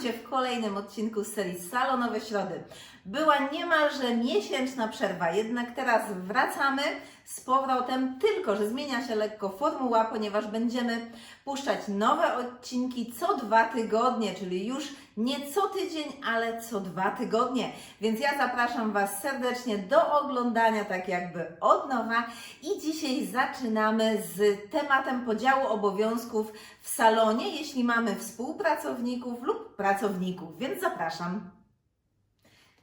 Cześć, witam Cię w kolejnym odcinku z serii Salonowe Środy. Była niemalże miesięczna przerwa, jednak teraz wracamy z powrotem, tylko że zmienia się lekko formuła, ponieważ będziemy puszczać nowe odcinki co dwa tygodnie, czyli już nie co tydzień, ale co dwa tygodnie. Więc ja zapraszam Was serdecznie do oglądania, tak jakby od nowa. I dzisiaj zaczynamy z tematem podziału obowiązków w salonie, jeśli mamy współpracowników lub pracowników, więc zapraszam.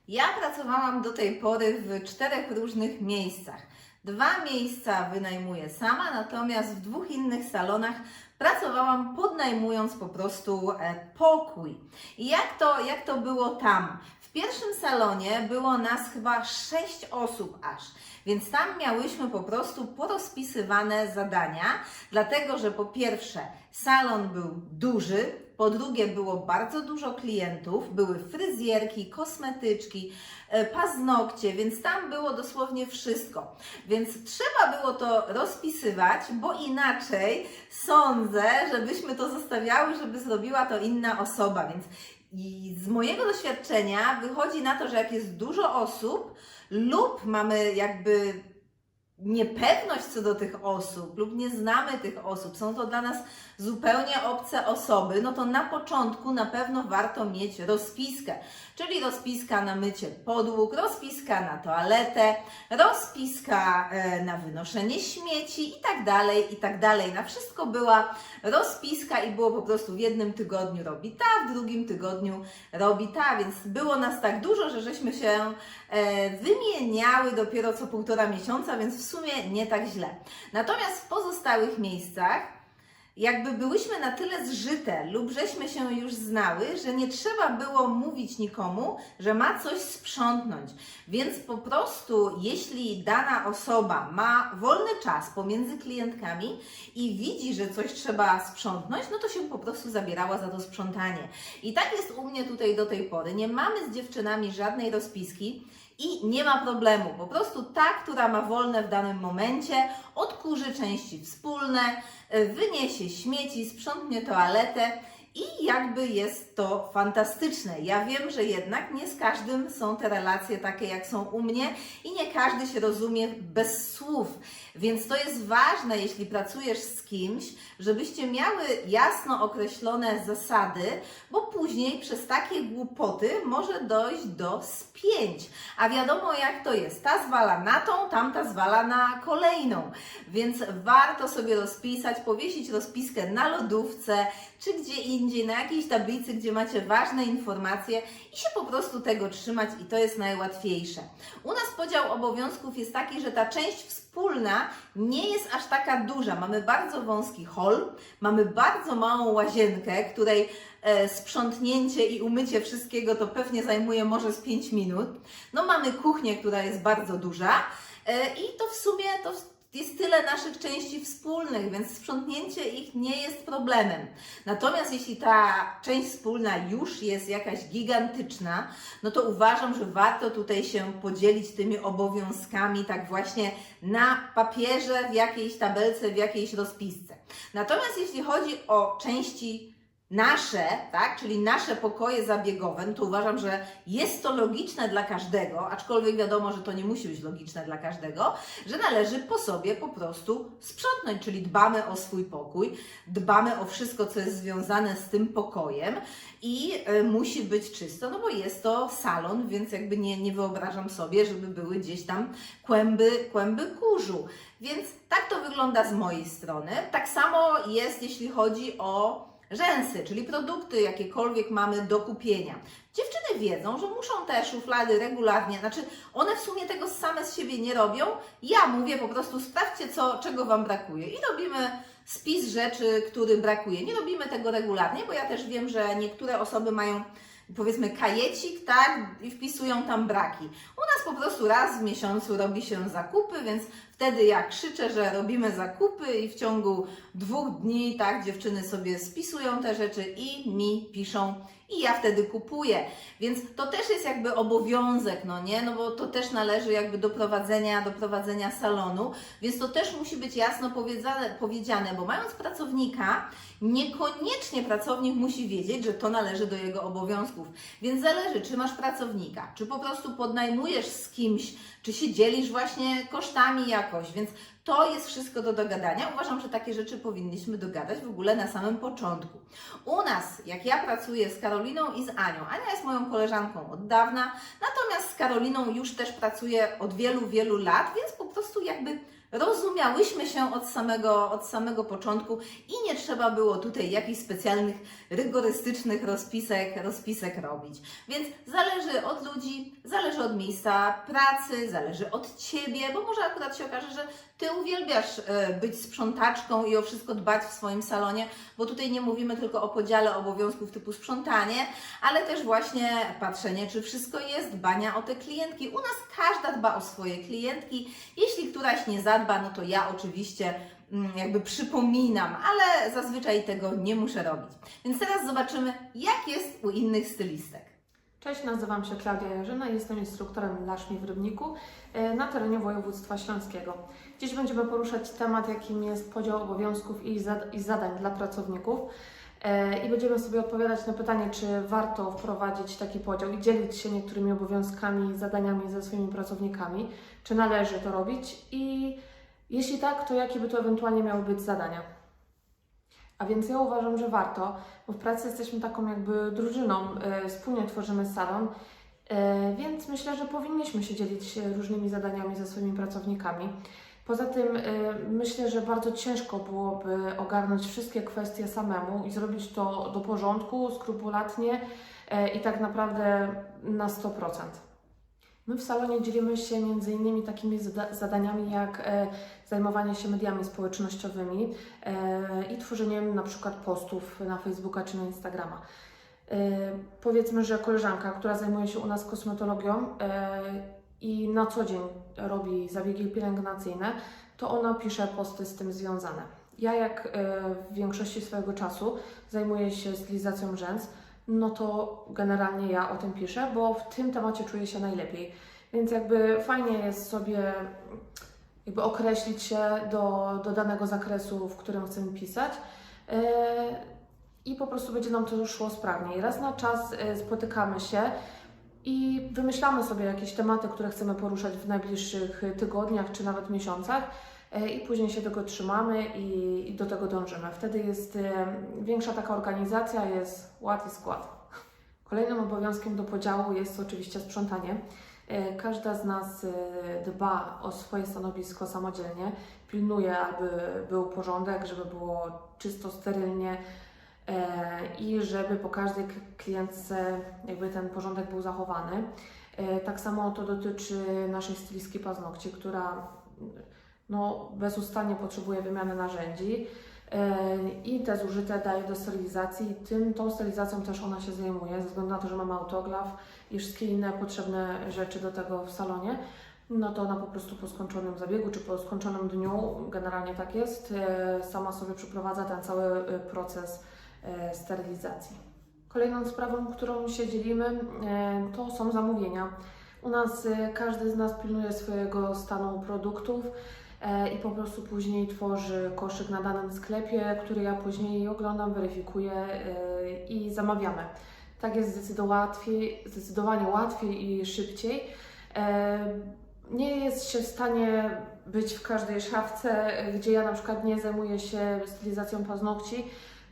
Ja pracowałam do tej pory w czterech różnych miejscach. Dwa miejsca wynajmuję sama, natomiast w dwóch innych salonach pracowałam podnajmując po prostu e, pokój. I jak to, jak to było tam? W pierwszym salonie było nas chyba sześć osób aż, więc tam miałyśmy po prostu porozpisywane zadania, dlatego że po pierwsze salon był duży, po drugie było bardzo dużo klientów, były fryzjerki, kosmetyczki, e, paznokcie, więc tam było dosłownie wszystko. Więc trzeba było to rozpisywać, bo inaczej sądzę, żebyśmy to zostawiały, żeby zrobiła to inna osoba. Więc i z mojego doświadczenia wychodzi na to, że jak jest dużo osób lub mamy jakby niepewność co do tych osób lub nie znamy tych osób, są to dla nas zupełnie obce osoby, no to na początku na pewno warto mieć rozpiskę, czyli rozpiska na mycie podłóg, rozpiska na toaletę, rozpiska e, na wynoszenie śmieci i tak dalej, i tak dalej. Na wszystko była rozpiska i było po prostu w jednym tygodniu robi ta, w drugim tygodniu robi ta, więc było nas tak dużo, że żeśmy się wymieniały dopiero co półtora miesiąca, więc w sumie nie tak źle. Natomiast w pozostałych miejscach jakby byłyśmy na tyle zżyte lub żeśmy się już znały, że nie trzeba było mówić nikomu, że ma coś sprzątnąć. Więc po prostu, jeśli dana osoba ma wolny czas pomiędzy klientkami i widzi, że coś trzeba sprzątnąć, no to się po prostu zabierała za to sprzątanie. I tak jest u mnie tutaj do tej pory. Nie mamy z dziewczynami żadnej rozpiski. I nie ma problemu. Po prostu ta, która ma wolne w danym momencie, odkurzy części wspólne, wyniesie śmieci, sprzątnie toaletę i jakby jest to fantastyczne. Ja wiem, że jednak nie z każdym są te relacje takie, jak są u mnie i nie każdy się rozumie bez słów. Więc to jest ważne, jeśli pracujesz z kimś, żebyście miały jasno określone zasady, bo później przez takie głupoty może dojść do spięć. A wiadomo jak to jest. Ta zwala na tą, tamta zwala na kolejną. Więc warto sobie rozpisać, powiesić rozpiskę na lodówce, czy gdzie indziej, na jakiejś tablicy, gdzie macie ważne informacje i się po prostu tego trzymać i to jest najłatwiejsze. U nas podział obowiązków jest taki, że ta część wspólna nie jest aż taka duża. Mamy bardzo wąski hol, mamy bardzo małą łazienkę, której e, sprzątnięcie i umycie wszystkiego to pewnie zajmuje może z 5 minut. No mamy kuchnię, która jest bardzo duża e, i to w sumie to jest tyle naszych części wspólnych, więc sprzątnięcie ich nie jest problemem. Natomiast jeśli ta część wspólna już jest jakaś gigantyczna, no to uważam, że warto tutaj się podzielić tymi obowiązkami tak właśnie na papierze, w jakiejś tabelce, w jakiejś rozpisce. Natomiast jeśli chodzi o części nasze, tak, czyli nasze pokoje zabiegowe, no to uważam, że jest to logiczne dla każdego, aczkolwiek wiadomo, że to nie musi być logiczne dla każdego, że należy po sobie po prostu sprzątnąć, czyli dbamy o swój pokój, dbamy o wszystko, co jest związane z tym pokojem i y, musi być czysto, no bo jest to salon, więc jakby nie, nie wyobrażam sobie, żeby były gdzieś tam kłęby, kłęby kurzu. Więc tak to wygląda z mojej strony. Tak samo jest, jeśli chodzi o rzęsy, czyli produkty jakiekolwiek mamy do kupienia. Dziewczyny wiedzą, że muszą te szuflady regularnie, znaczy one w sumie tego same z siebie nie robią. Ja mówię po prostu sprawdźcie, co, czego Wam brakuje i robimy spis rzeczy, który brakuje. Nie robimy tego regularnie, bo ja też wiem, że niektóre osoby mają powiedzmy kajecik, tak, i wpisują tam braki. U nas po prostu raz w miesiącu robi się zakupy, więc Wtedy ja krzyczę, że robimy zakupy i w ciągu dwóch dni, tak, dziewczyny sobie spisują te rzeczy i mi piszą i ja wtedy kupuję. Więc to też jest jakby obowiązek, no nie? No bo to też należy jakby do prowadzenia, do prowadzenia salonu, więc to też musi być jasno powiedziane, powiedziane, bo mając pracownika, niekoniecznie pracownik musi wiedzieć, że to należy do jego obowiązków. Więc zależy, czy masz pracownika, czy po prostu podnajmujesz z kimś, czy się dzielisz właśnie kosztami jakoś, więc to jest wszystko do dogadania. Uważam, że takie rzeczy powinniśmy dogadać w ogóle na samym początku. U nas, jak ja pracuję z Karoliną i z Anią, Ania jest moją koleżanką od dawna, natomiast z Karoliną już też pracuję od wielu, wielu lat, więc po prostu jakby rozumiałyśmy się od samego, od samego początku i nie trzeba było tutaj jakichś specjalnych, rygorystycznych rozpisek, rozpisek robić. Więc zależy od ludzi, zależy od miejsca pracy, zależy od Ciebie, bo może akurat się okaże, że Ty uwielbiasz e, być sprzątaczką i o wszystko dbać w swoim salonie, bo tutaj nie mówimy tylko o podziale obowiązków typu sprzątanie, ale też właśnie patrzenie, czy wszystko jest, dbania o te klientki. U nas każda dba o swoje klientki. Jeśli któraś nie zadba, no to ja oczywiście mm, jakby przypominam, ale zazwyczaj tego nie muszę robić. Więc teraz zobaczymy, jak jest u innych stylistek. Cześć, nazywam się Klaudia Jarzyna i jestem instruktorem Laszmi w Rybniku e, na terenie województwa śląskiego. Dziś będziemy poruszać temat, jakim jest podział obowiązków i zad- i zadań dla pracowników. E, I będziemy sobie odpowiadać na pytanie, czy warto wprowadzić taki podział i dzielić się niektórymi obowiązkami i zadaniami ze swoimi pracownikami, czy należy to robić i jeśli tak, to jakie by to ewentualnie miały być zadania. A więc ja uważam, że warto, bo w pracy jesteśmy taką jakby drużyną, e, wspólnie tworzymy salon, e, więc myślę, że powinniśmy się dzielić e, różnymi zadaniami ze swoimi pracownikami. Poza tym myślę, że bardzo ciężko byłoby ogarnąć wszystkie kwestie samemu i zrobić to do porządku, skrupulatnie i tak naprawdę na 100%. My w salonie dzielimy się między innymi takimi zada- zadaniami jak e, zajmowanie się mediami społecznościowymi e, i tworzeniem na przykład postów na Facebooka czy na Instagrama. E, powiedzmy, że koleżanka, która zajmuje się u nas kosmetologią e, i na co dzień robi zabiegi pielęgnacyjne, to ona pisze posty z tym związane. Ja jak e, w większości swojego czasu zajmuję się stylizacją rzęs, no to generalnie ja o tym piszę, bo w tym temacie czuję się najlepiej. Więc jakby fajnie jest sobie jakby określić się do, do danego zakresu, w którym chcemy pisać. Yy, I po prostu będzie nam to szło sprawniej. Raz na czas yy, spotykamy się i wymyślamy sobie jakieś tematy, które chcemy poruszać w najbliższych tygodniach czy nawet miesiącach. Yy, I później się tego trzymamy i, i do tego dążymy. Wtedy jest yy, większa taka organizacja, jest ład i skład. Kolejnym obowiązkiem do podziału jest oczywiście sprzątanie. E, Każda z nas e, dba o swoje stanowisko samodzielnie, pilnuje, aby był porządek, żeby było czysto, sterylnie e, i żeby po każdej klientce jakby ten porządek był zachowany. E, Tak samo to dotyczy naszej stylistki paznokci, która no, bezustannie potrzebuje wymiany narzędzi. E, I te zużyte daje do sterylizacji. Tym, tą sterylizacją też ona się zajmuje, ze względu na to, że mamy autoklaw i wszystkie inne potrzebne rzeczy do tego w salonie. No to ona po prostu po skończonym zabiegu, czy po skończonym dniu, generalnie tak jest, e, sama sobie przeprowadza ten cały e, proces sterylizacji. Kolejną sprawą, którą się dzielimy, to są zamówienia. U nas każdy z nas pilnuje swojego stanu produktów i po prostu później tworzy koszyk na danym sklepie, który ja później oglądam, weryfikuję e, i zamawiamy. Tak jest zdecydowanie łatwiej, i szybciej. E, Nie jest się w stanie być w każdej szafce, e, gdzie ja na przykład nie zajmuję się stylizacją paznokci,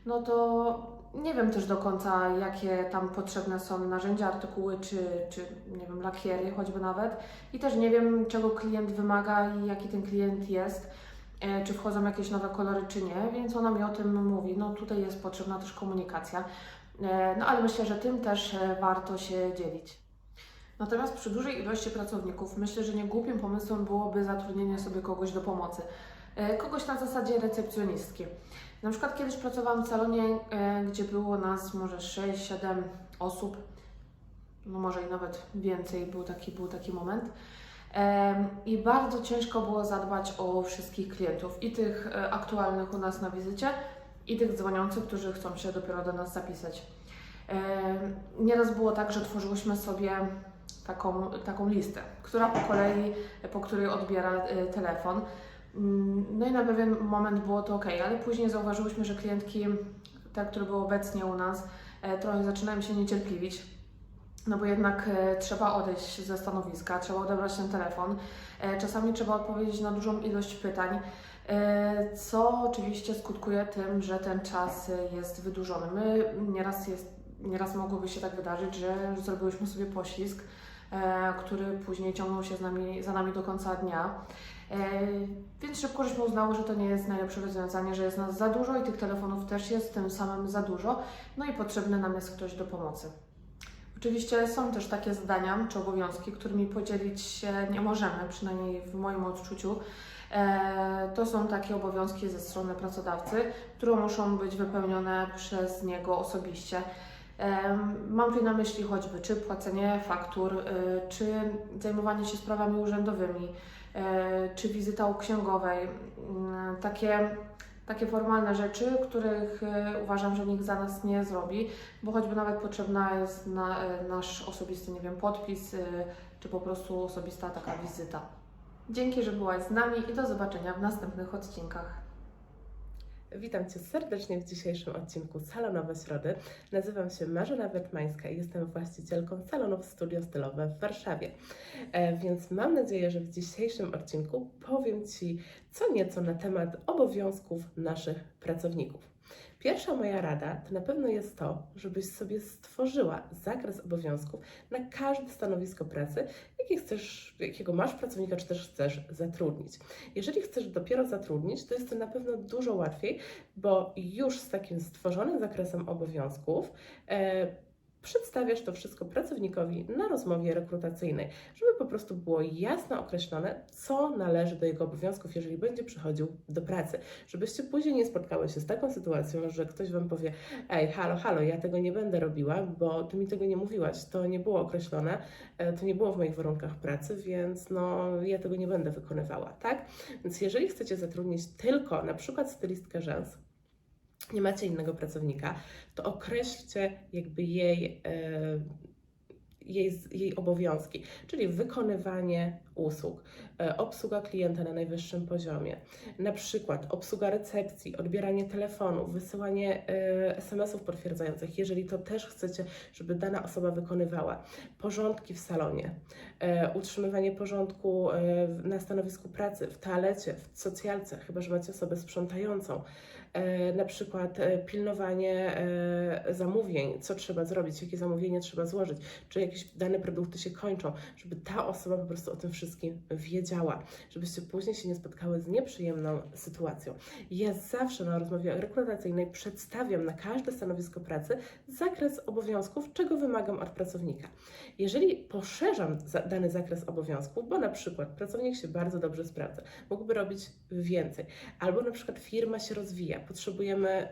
no to nie wiem też do końca, jakie tam potrzebne są narzędzia, artykuły, czy, czy nie wiem, lakiery choćby nawet. I też nie wiem, czego klient wymaga i jaki ten klient jest, e, czy wchodzą jakieś nowe kolory, czy nie, więc ona mi o tym mówi. No tutaj jest potrzebna też komunikacja. E, No ale myślę, że tym też e, warto się dzielić. Natomiast przy dużej ilości pracowników myślę, że nie głupim pomysłem byłoby zatrudnienie sobie kogoś do pomocy. E, Kogoś na zasadzie recepcjonistki. Na przykład kiedyś pracowałam w salonie, e, gdzie było nas może 6-7 osób, no może i nawet więcej, był taki, był taki moment. Em, I bardzo ciężko było zadbać o wszystkich klientów, i tych e, aktualnych u nas na wizycie, i tych dzwoniących, którzy chcą się dopiero do nas zapisać. Nieraz było tak, że tworzyłyśmy sobie taką, taką listę, która po kolei, po której odbiera e, telefon. Mm, No i na pewien moment było to ok, ale później zauważyłyśmy, że klientki, te, które były obecnie u nas, e, trochę zaczynają się niecierpliwić. No bo jednak e, trzeba odejść ze stanowiska, trzeba odebrać ten telefon. E, czasami trzeba odpowiedzieć na dużą ilość pytań, co oczywiście skutkuje tym, że ten czas jest wydłużony. My nieraz, jest, nieraz mogłoby się tak wydarzyć, że zrobiłyśmy sobie poślizg, który później ciągnął się z nami, za nami do końca dnia. E, Więc szybko żeśmy uznały, że to nie jest najlepsze rozwiązanie, że jest nas za dużo i tych telefonów też jest tym samym za dużo, no i potrzebny nam jest ktoś do pomocy. Oczywiście są też takie zadania czy obowiązki, którymi podzielić się nie możemy, przynajmniej w moim odczuciu. E, To są takie obowiązki ze strony pracodawcy, które muszą być wypełnione przez niego osobiście. Mam tu na myśli choćby czy płacenie faktur, y, czy zajmowanie się sprawami urzędowymi, e, czy wizyta u księgowej. Mm, Takie, takie formalne rzeczy, których e, uważam, że nikt za nas nie zrobi, bo choćby nawet potrzebna jest na, nasz osobisty, nie wiem, podpis, czy po prostu osobista taka wizyta. Dzięki, że byłaś z nami i do zobaczenia w następnych odcinkach. Witam Cię serdecznie w dzisiejszym odcinku Salonowe Środy. Nazywam się Marzena Wetmańska i jestem właścicielką salonów Studio Stylowe w Warszawie. E, więc mam nadzieję, że w dzisiejszym odcinku powiem Ci co nieco na temat obowiązków naszych pracowników. Pierwsza moja rada to na pewno jest to, żebyś sobie stworzyła zakres obowiązków na każde stanowisko pracy, jakie chcesz, jakiego masz pracownika, czy też chcesz zatrudnić. Jeżeli chcesz dopiero zatrudnić, to jest to na pewno dużo łatwiej, bo już z takim stworzonym zakresem obowiązków e, przedstawiasz to wszystko pracownikowi na rozmowie rekrutacyjnej, żeby po prostu było jasno określone, co należy do jego obowiązków, jeżeli będzie przychodził do pracy. Żebyście później nie spotkały się z taką sytuacją, że ktoś Wam powie, ej, halo, halo, ja tego nie będę robiła, bo Ty mi tego nie mówiłaś, to nie było określone, e, to nie było w moich warunkach pracy, więc no, ja tego nie będę wykonywała, tak? Więc jeżeli chcecie zatrudnić tylko na przykład stylistkę rzęs, nie macie innego pracownika, to określcie jakby jej, e, jej, jej obowiązki, czyli wykonywanie usług, e, obsługa klienta na najwyższym poziomie, na przykład obsługa recepcji, odbieranie telefonów, wysyłanie e, SMS-ów potwierdzających, jeżeli to też chcecie, żeby dana osoba wykonywała, porządki w salonie, utrzymywanie porządku na stanowisku pracy, w toalecie, w socjalce, chyba że macie osobę sprzątającą, na przykład e, pilnowanie e, zamówień, co trzeba zrobić, jakie zamówienie trzeba złożyć, czy jakieś dane produkty się kończą, żeby ta osoba po prostu o tym wszystkim wiedziała, żebyście później się nie spotkały z nieprzyjemną sytuacją. Ja zawsze na rozmowie rekrutacyjnej przedstawiam na każde stanowisko pracy zakres obowiązków, czego wymagam od pracownika. Jeżeli poszerzam za- dany zakres obowiązków, bo na przykład pracownik się bardzo dobrze sprawdza, mógłby robić więcej, albo na przykład firma się rozwija, potrzebujemy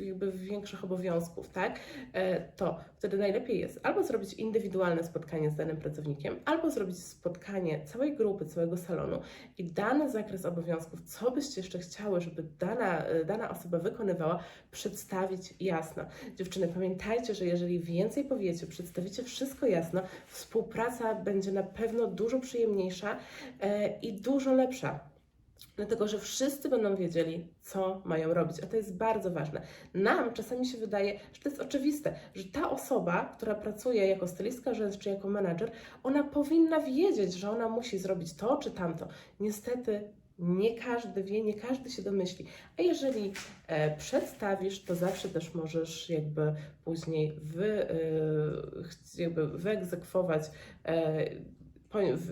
jakby większych obowiązków, tak? E, To wtedy najlepiej jest albo zrobić indywidualne spotkanie z danym pracownikiem, albo zrobić spotkanie całej grupy, całego salonu i dany zakres obowiązków, co byście jeszcze chciały, żeby dana, e, dana osoba wykonywała, przedstawić jasno. Dziewczyny, pamiętajcie, że jeżeli więcej powiecie, przedstawicie wszystko jasno, współpraca będzie na pewno dużo przyjemniejsza e, i dużo lepsza. Dlatego, że wszyscy będą wiedzieli, co mają robić, a to jest bardzo ważne. Nam czasami się wydaje, że to jest oczywiste, że ta osoba, która pracuje jako stylistka rzęs czy jako menadżer, ona powinna wiedzieć, że ona musi zrobić to czy tamto. Niestety nie każdy wie, nie każdy się domyśli. A jeżeli e, przedstawisz, to zawsze też możesz jakby później wy, e, jakby wyegzekwować, e,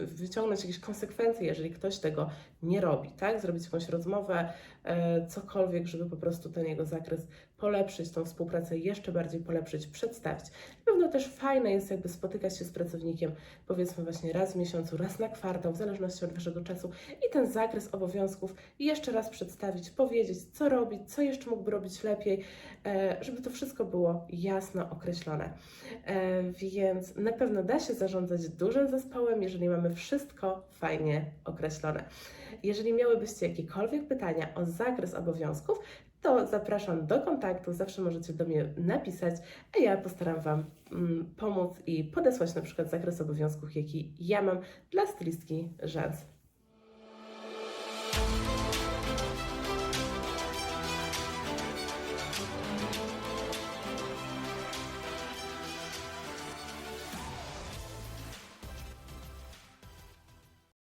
wyciągnąć jakieś konsekwencje, jeżeli ktoś tego nie robi, tak? Zrobić jakąś rozmowę, e, cokolwiek, żeby po prostu ten jego zakres polepszyć, tą współpracę jeszcze bardziej polepszyć, przedstawić. Na pewno też fajne jest jakby spotykać się z pracownikiem, powiedzmy właśnie raz w miesiącu, raz na kwartał, w zależności od Waszego czasu i ten zakres obowiązków jeszcze raz przedstawić, powiedzieć, co robić, co jeszcze mógłby robić lepiej, e, żeby to wszystko było jasno określone. E, Więc na pewno da się zarządzać dużym zespołem, jeżeli mamy wszystko fajnie określone. Jeżeli miałybyście jakiekolwiek pytania o zakres obowiązków, to zapraszam do kontaktu, zawsze możecie do mnie napisać, a ja postaram Wam mm, pomóc i podesłać na przykład zakres obowiązków, jaki ja mam dla stylistki rzęs.